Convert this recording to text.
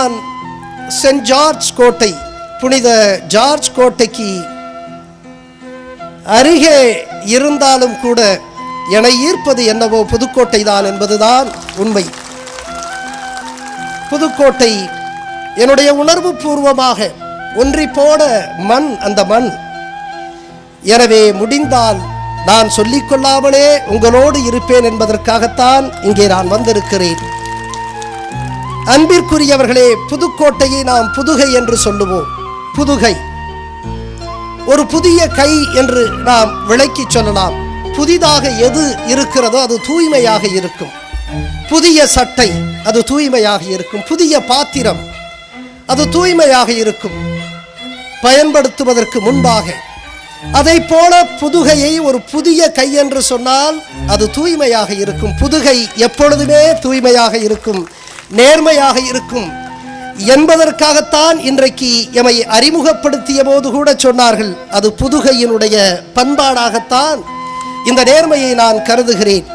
நான் send George கோட்டை புனித ஜார்ஜ் கோட்டைக்கு அருகே இருந்தாலும் கூட என்னை ஈர்ப்பது என்னவோ புதுக்கோட்டை தான் என்பதுதான் உண்மை. புதுக்கோட்டை என்னுடைய உணர்வு பூர்வமாக ஒன்றி போட மண் அந்த மண். எனவே முடிந்தால் நான் சொல்லிக்கொள்ளாமலே உங்களோடு இருப்பேன் என்பதற்காகத்தான் இங்கே நான் வந்திருக்கிறேன். அன்பிற்குரியவர்களே புதுக்கோட்டையை நாம் புதுகை என்று சொல்லுவோம். புதுகை. ஒரு புதிய கை என்று நாம் விளக்கி சொல்லலாம். புதிதாக எது இருக்கிறதோ அது தூய்மையாக இருக்கும். புதிய சட்டை அது தூய்மையாக இருக்கும். புதிய பாத்திரம் அது தூய்மையாக இருக்கும். பயன்படுத்துவதற்கு முன்பாக. அதை போல புதுகையை ஒரு புதிய கை என்று சொன்னால் அது தூய்மையாக இருக்கும். புதுகை எப்பொழுதுமே தூய்மையாக இருக்கும். நேர்மையாக இருக்கும் என்பதற்காகத்தான் இன்றைக்கு எமை அறிமுகப்படுத்திய போது கூட சொன்னார்கள். அது புதுகையினுடைய பண்பாடாகத்தான் இந்த நேர்மையை நான் கருதுகிறேன்.